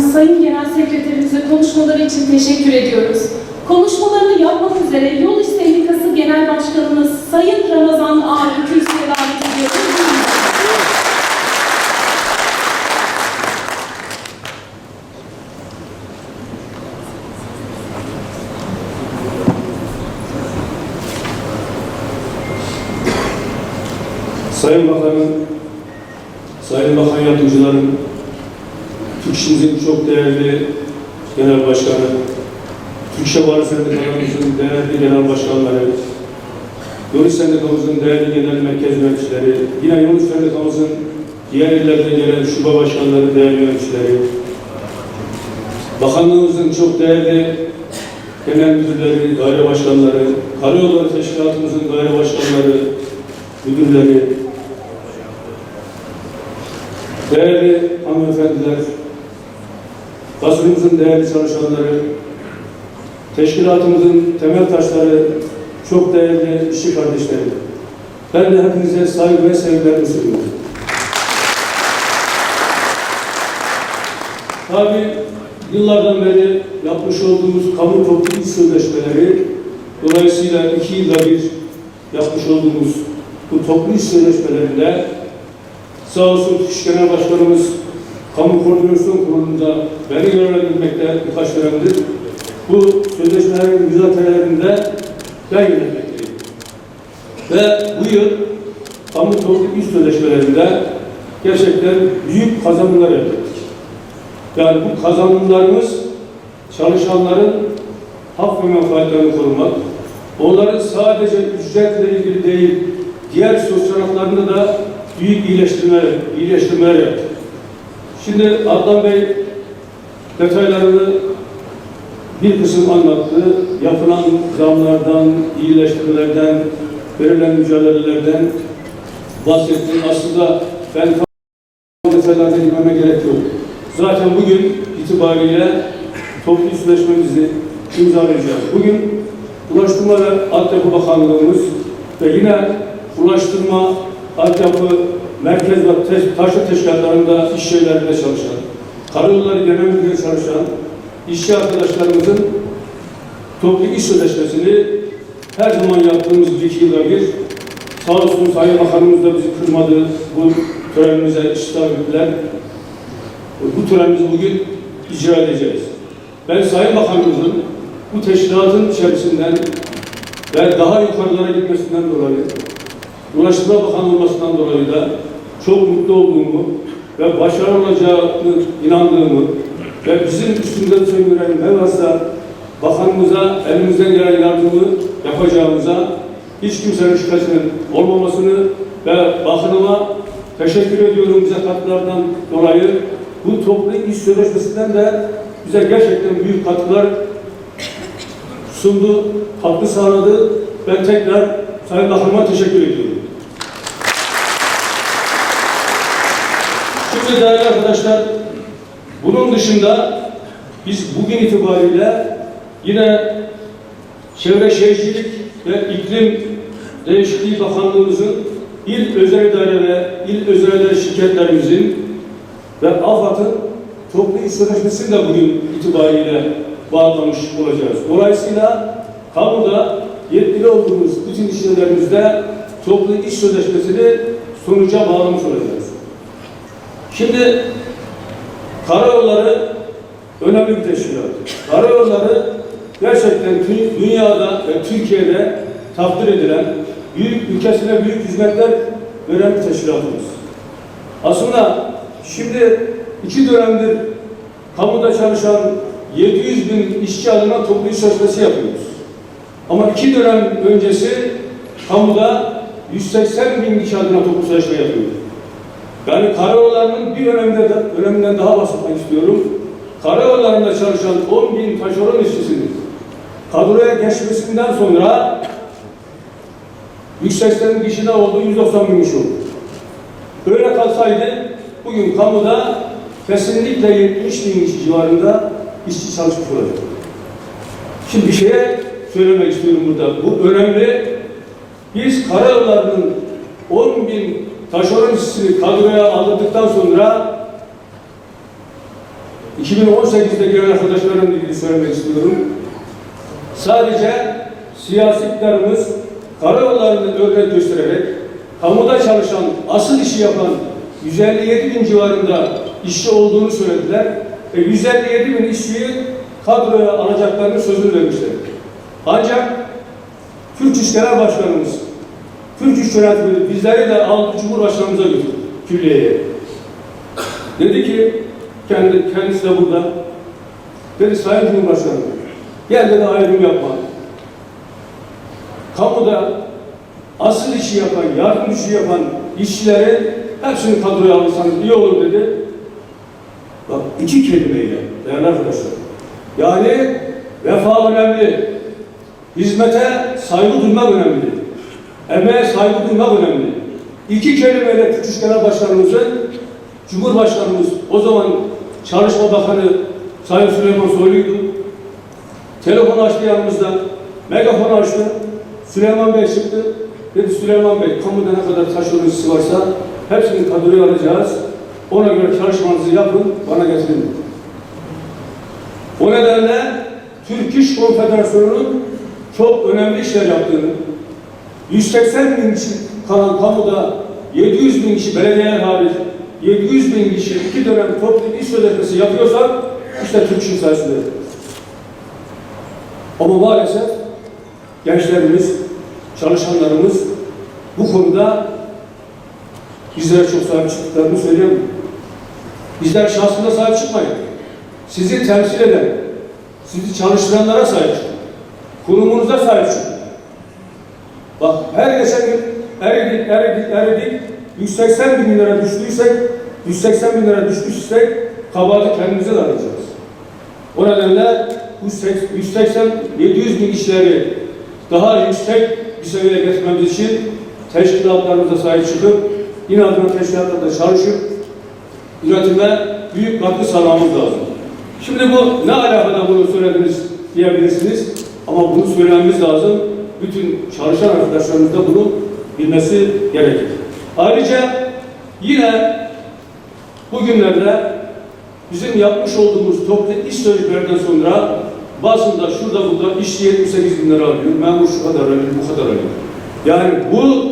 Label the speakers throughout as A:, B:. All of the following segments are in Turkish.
A: Sayın Genel Sekreterimize konuşmaları için teşekkür ediyoruz. Konuşmalarını yapmak üzere Yol İş Sendikası Genel Başkanımız Sayın Ramazan Ağrı kürsüye davet ediyoruz.
B: Sayın Bakanım, Sayın Bakan Yardımcılarım, TÜKŞİ'mizin çok değerli Genel Başkanı, Türkçe Varı Sendikalarımızın değerli Genel Başkanları, Yol Sendikamızın değerli Genel Merkez Yöneticileri, yine Yol Sendikamızın diğer illerden gelen şube başkanları, değerli yöneticileri, Bakanlığımızın çok değerli genel müdürleri, daire başkanları, Karayolları Teşkilatımızın daire başkanları, müdürleri, değerli hanımefendiler, basınımızın değerli çalışanları, teşkilatımızın temel taşları, çok değerli işçi kardeşlerim. Ben de hepinize saygı ve sevgilerimi sunuyorum. Tabii yıllardan beri yapmış olduğumuz kamu toplu iş sözleşmeleri dolayısıyla iki yılda bir yapmış olduğumuz bu toplu iş sözleşmelerinde sağ olsun Genel Başkanımız Kamu Koordinasyon Kurulu'nda beni yönlendirmekte birkaç dönemdir. Bu sözleşmelerin müzakerelerinde ben yönetmekteyim. Ve bu yıl kamu toplu iş sözleşmelerinde gerçekten büyük kazanımlar elde ettik. Yani bu kazanımlarımız çalışanların hak ve menfaatlerini korumak, onların sadece ücretle ilgili değil, diğer sosyal haklarında da büyük iyileştirme, iyileştirmeler yaptık. Şimdi Adnan Bey detaylarını bir kısım anlattı. Yapılan zamlardan, iyileştirmelerden, verilen mücadelelerden bahsetti. Aslında ben detaylarına girmeme gerek yok. Zaten bugün itibariyle toplu sözleşmemizi imzalayacağız. Bugün Ulaştırma ve Altyapı Bakanlığımız ve yine Ulaştırma, Altyapı, Merkez ve te Taşra Teşkilatlarında iş yerlerinde çalışan, Karayolları Genel Müdürlüğü'nde çalışan işçi arkadaşlarımızın toplu iş sözleşmesini her zaman yaptığımız iki yılda bir sağ olsun Sayın Bakanımız da bizi kırmadı. Bu törenimize iştah ettiler. Bu törenimizi bugün icra edeceğiz. Ben Sayın Bakanımızın bu teşkilatın içerisinden ve daha yukarılara gitmesinden dolayı, Ulaştırma Bakanı olmasından dolayı da çok mutlu olduğumu ve başarılı olacağını inandığımı ve bizim üstümüzden sömüren ne varsa bakanımıza elimizden gelen yardımı yapacağımıza hiç kimsenin şüphesinin olmamasını ve bakanıma teşekkür ediyorum bize katkılardan dolayı. Bu toplu iş sözleşmesinden de bize gerçekten büyük katkılar sundu, katkı sağladı. Ben tekrar Sayın Bakanıma teşekkür ediyorum. Şimdi değerli arkadaşlar, bunun dışında biz bugün itibariyle yine Çevre Şehircilik ve İklim Değişikliği Bakanlığımızın il özel idare ve il özel idare şirketlerimizin ve AFAD'ın toplu iş sözleşmesini de bugün itibariyle bağlamış olacağız. Dolayısıyla kamuda yetkili olduğumuz bütün işlemlerimizde toplu iş sözleşmesini sonuca bağlamış olacağız. Şimdi karayolları önemli bir teşkilat. Karayolları gerçekten dünyada ve Türkiye'de takdir edilen, büyük ülkesine büyük hizmetler veren bir teşkilatımız. Aslında şimdi iki dönemdir kamuda çalışan 700 bin işçi adına toplu iş sözleşmesi yapıyoruz. Ama iki dönem öncesi kamuda 180 bin kişi adına toplu sözleşme yapıyoruz. Yani karayollarının bir önemde de, öneminden daha bahsetmek istiyorum. Karayollarında çalışan 10 bin taşeron işçisinin kadroya geçmesinden sonra 180 kişi ne oldu? 190 bin kişi oldu. Böyle kalsaydı bugün kamuda kesinlikle 70 bin kişi civarında işçi çalışmış olacak. Şimdi bir şeye söylemek istiyorum burada. Bu önemli. Biz karayollarının 10 bin taşeron işçisini kadroya aldıktan sonra 2018'de gelen arkadaşlarımla ilgili söylemek istiyorum. Sadece siyasi iktidarımız karayollarını örnek göstererek kamuda çalışan, asıl işi yapan 157 bin civarında işçi olduğunu söylediler. Ve 157 bin işçiyi kadroya alacaklarını sözünü vermişler. Ancak Türk İş Başkanımız, İş Yönetmeni bizleri de aldı Cumhurbaşkanımıza götürdü külliyeye. Dedi ki, kendi, kendisi de burada, dedi Sayın Cumhurbaşkanım, dedi ayrım yapma. Kamuda asıl işi yapan, yardım işi yapan işçileri hepsini kadroya alırsanız iyi olur dedi. Bak iki kelimeyle değerli arkadaşlar. Yani vefa önemli, hizmete saygı duymak önemli, emeğe saygı duymak önemli. İki kelimeyle Genel Başkanımızın Cumhurbaşkanımız o zaman Çalışma Bakanı Sayın Süleyman Soylu'ydu. Telefon açtı yanımızda. Megafon açtı. Süleyman Bey çıktı. Dedi Süleyman Bey kamuda ne kadar taş işçisi varsa hepsini kadroya alacağız. Ona göre çalışmanızı yapın, bana getirin. O nedenle Türk İş Konfederasyonu'nun çok önemli işler yaptığını, 180 bin kişi kalan kamuda 700 bin kişi belediyeler hariç 700 bin kişi iki dönem toplu iş sözleşmesi yapıyorsak işte Türk İş'in sayesinde. Ama maalesef gençlerimiz, çalışanlarımız bu konuda bizlere çok sahip çıktıklarını söyleyemem. Bizler şahsında sahip çıkmayın. Sizi temsil eden, sizi çalıştıranlara sahip çıkın. Kurumunuza sahip çıkın. Bak her geçen gün eridik, eridik, eridik. 180 bin lira düştüysek, 180 bin lira düşmüşsek kabahati kendimize de arayacağız. O nedenle bu 180, 700 bin işleri daha yüksek bir seviyeye getirmemiz için teşkilatlarımıza sahip çıkıp inadına teşkilatlarda çalışıp üretime büyük katkı sağlamamız lazım. Şimdi bu ne alakada bunu söylediniz diyebilirsiniz ama bunu söylememiz lazım. Bütün çalışan arkadaşlarımız da bunu bilmesi gerekir. Ayrıca yine bugünlerde bizim yapmış olduğumuz toplu iş sözcüklerden sonra basında şurada burada işçi 78 bin lira alıyor, memur şu kadar alıyor, bu kadar alıyor. Yani bu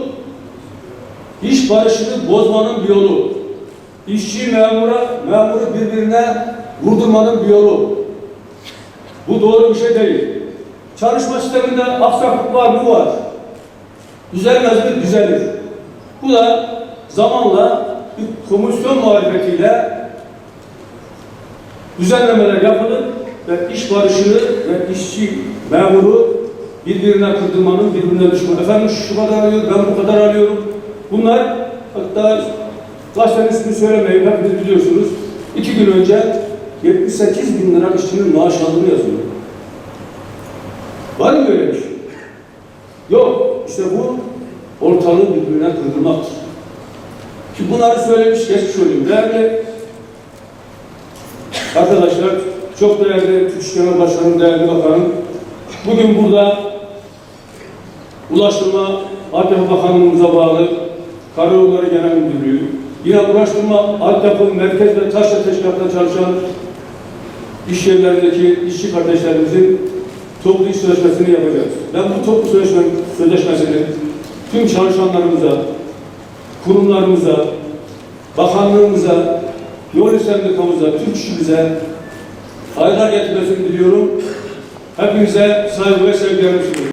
B: iş barışını bozmanın bir yolu. İşçi memura, memuru birbirine vurdurmanın bir yolu. Bu doğru bir şey değil. Çalışma sisteminde aksaklık var mı? Var. Düzelmez mi? Düzelir. Bu da zamanla bir komisyon muhalefetiyle düzenlemeler yapılır ve iş barışını ve işçi memuru birbirine kırdırmanın, birbirine düşman. Efendim şu kadar alıyor, ben bu kadar alıyorum. Bunlar hatta gazetenin ismini söylemeyin, hepiniz biliyorsunuz. İki gün önce 78 bin lira işçinin maaş aldığını yazıyor. Var mı böyle bir şey? Yok. İşte bu ortalığı birbirine kırdırmaktır. Ki bunları söylemiş, geçmiş söyleyeyim. Değerli arkadaşlar, çok değerli Genel Başkanım, değerli bakanım, bugün burada Ulaştırma Altyapı Bakanlığımıza bağlı Karayolları Genel Müdürlüğü, yine Ulaştırma Altyapı Merkez ve Taşra Teşkilatı'nda çalışan iş yerlerindeki işçi kardeşlerimizin toplu iş sözleşmesini yapacağız. Ben bu toplu sözleşme, sözleşmesini tüm çalışanlarımıza, kurumlarımıza, bakanlığımıza, yol sendikamıza, Türk işimize hayırlar getirmesini diliyorum. Hepinize saygı ve sevgilerimi.